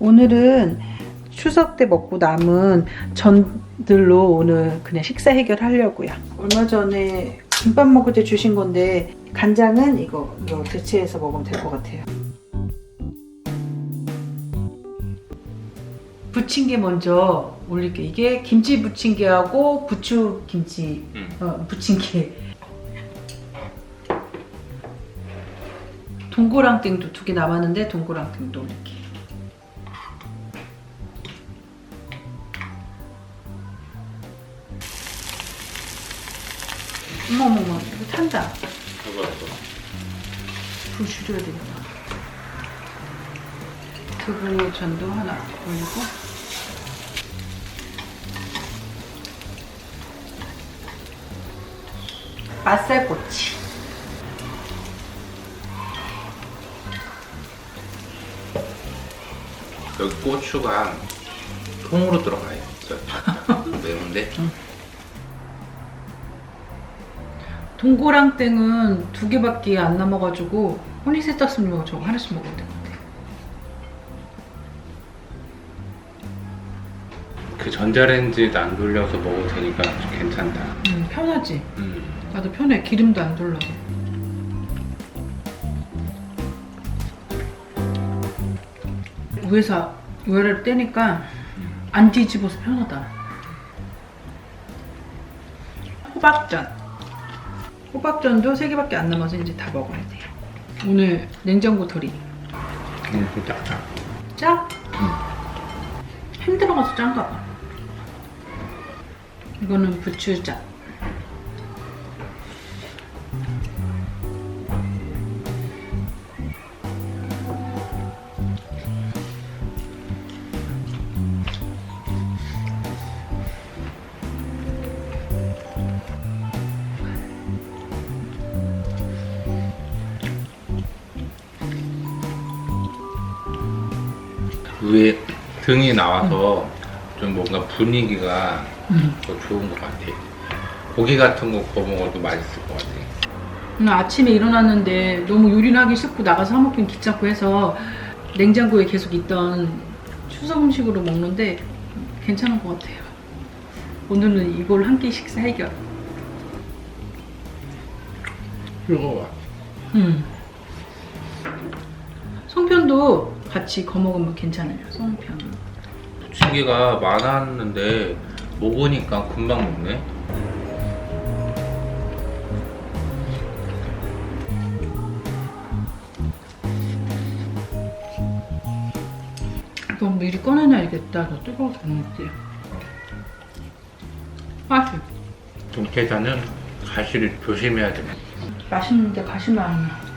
오늘은 추석 때 먹고 남은 전들로 오늘 그냥 식사 해결하려고요. 얼마 전에 김밥 먹을 때 주신 건데 간장은 이거 이거 대체해서 먹으면 될 것 같아요. 부침개 먼저 올릴게. 이게 김치 부침개하고 부추 김치 음. 어, 부침개. 동고랑땡도 두 개 남았는데 동고랑땡도 올릴게. 어머머머 이거 탄다. 그거. 불 줄여야 되겠다. 두부 전도 하나 올리고 맛살꼬치 여기 고추가 통으로 들어가 있어요. 매운데? 동고랑 땡은 두 개밖에 안 남아가지고 허니세탁소님 저거 하나씩 먹어야 될것 같아. 그 전자레인지도 안 돌려서 먹어도 되니까 괜찮다. 음, 편하지. 음. 나도 편해. 기름도 안 둘러서. 위에서 요를 떼니까 안 뒤집어서 편하다. 호박전. 호박전도 세 개밖에 안 남아서 이제 다 먹어야 돼요. 오늘 냉장고 털이 음, 좀 짝짝. 짜? 햄 들어가서 짠가 봐. 이거는 부추장. 위에 등이 나와서 좀 뭔가 분위기가 음. 더 좋은 것 같아. 고기 같은 거 구워 먹어도 맛있을 것 같아. 오늘 아침에 일어났는데 너무 요리를 하기 싫고 나가서 사 먹긴 귀찮고 해서 냉장고에 계속 있던 추석 음식으로 먹는데 괜찮은 것 같아요. 오늘은 이걸 한 끼 식사 해결. 뜨거워. 음. 송편도 같이 거 먹으면 괜찮아요. 송편. 부침개가 많았는데 먹으니까 금방 먹네. 이건 미리 꺼내놔야겠다. 더 뜨거워서 먹지. 맛이. 동태자는 가시를 조심해야 돼. 맛있는데 가시 많아.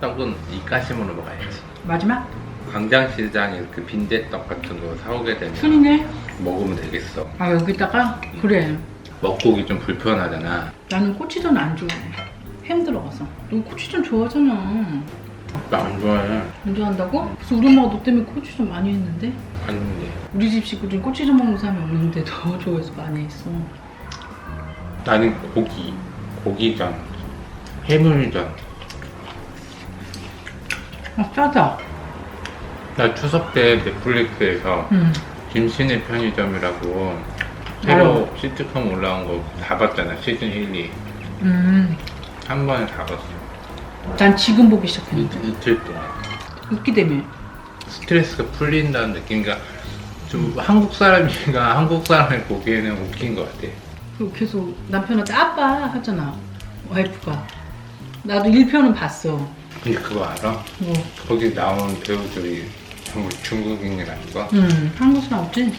떡은 이까심으로 먹어야지. 마지막? 광장시장에 그 빈대떡 같은 거 사오게 되면 순이네? 먹으면 되겠어. 아 여기다가? 그래. 먹고기 좀 불편하잖아. 나는 꼬치전 안 좋아해. 햄 들어가서. 너 꼬치전 좋아하잖아. 나 안 좋아해. 안 좋아한다고? 그래서 우리 엄마가 너 때문에 꼬치전 많이 했는데? 아닌데. 우리 집 식구 중 꼬치전 먹는 사람이 없는데 더 좋아해서 많이 했어. 나는 고기, 고기전, 해물전. 아 짜다. 나 추석 때 넷플릭스에서 응. 김신의 편의점이라고 새로 시트콤 올라온 거 다 봤잖아. 시즌 1, 2. 음. 한 번에 다 봤어. 난 지금 보기 이, 시작했는데. 이틀 동안. 웃기다며. 스트레스가 풀린다는 느낌. 그러니까 좀 한국 사람이가 한국 사람을 보기에는 웃긴 것 같아. 그리고 계속 남편한테 아빠 하잖아. 와이프가. 나도 1편은 봤어. 근데 그거 알아? 뭐. 거기 나온 배우들이 전부 중국인이라는 거? 음, 한국 사람 없지?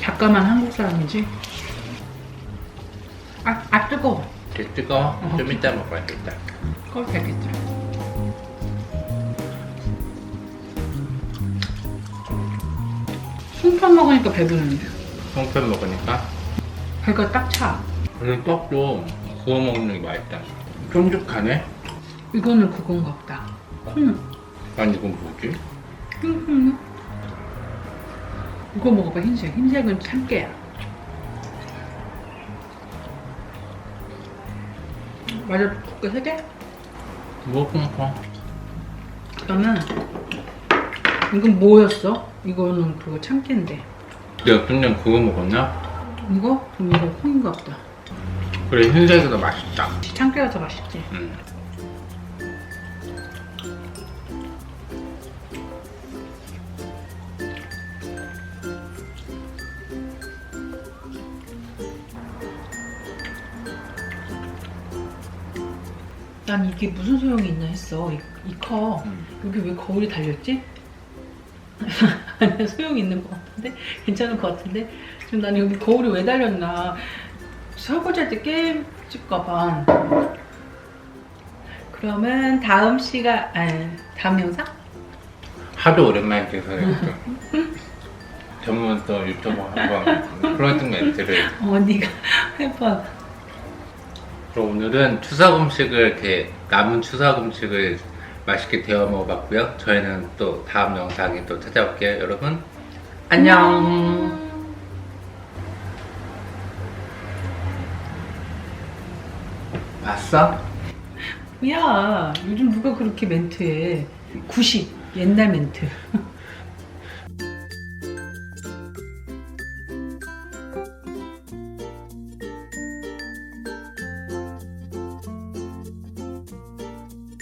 작가만 한국 사람이지? 아, 아 뜨거워. 되게 뜨거워? 어. 좀 이따 먹어야겠다. 꺼도 되겠죠. 송편 먹으니까 배부르네. 송편 먹으니까 배가 딱 차. 오늘 떡도 구워 먹는 게 맛있다. 쫀득하네? 이거는 그건가 보다. 콩. 아니 이건 뭐지? 콩콩. 이거 먹어봐 흰색. 흰색은 참깨야. 맞아, 그세 개? 뭐 콩콩? 그러면 이건 뭐였어? 이거는 그거 참깨인데. 내가 그냥 그거 먹었나? 이거? 그럼 이거 콩인가 보다. 그래 흰색이 더 맛있다. 참깨가 더 맛있지. 음. 난 이게 무슨 소용이 있나 했어. 이, 이 커. 음. 여기 왜 거울이 달렸지? 소용이 있는 것 같은데 괜찮을 것 같은데 지금 나는 여기 거울이 왜 달렸나 설거지할 때 깨질까봐 그러면 다음 시간 아니 다음 영상? 하도 오랜만에 계속 전문 또 유튜브 한번 클로징 멘트를 어 네가 해봐 그럼 오늘은 추석 음식을 이렇게 남은 추석 음식을 맛있게 데워 먹어봤고요. 저희는 또 다음 영상에 또 찾아올게요. 여러분 안녕. 봤어? 야 요즘 누가 그렇게 멘트해 90 옛날 멘트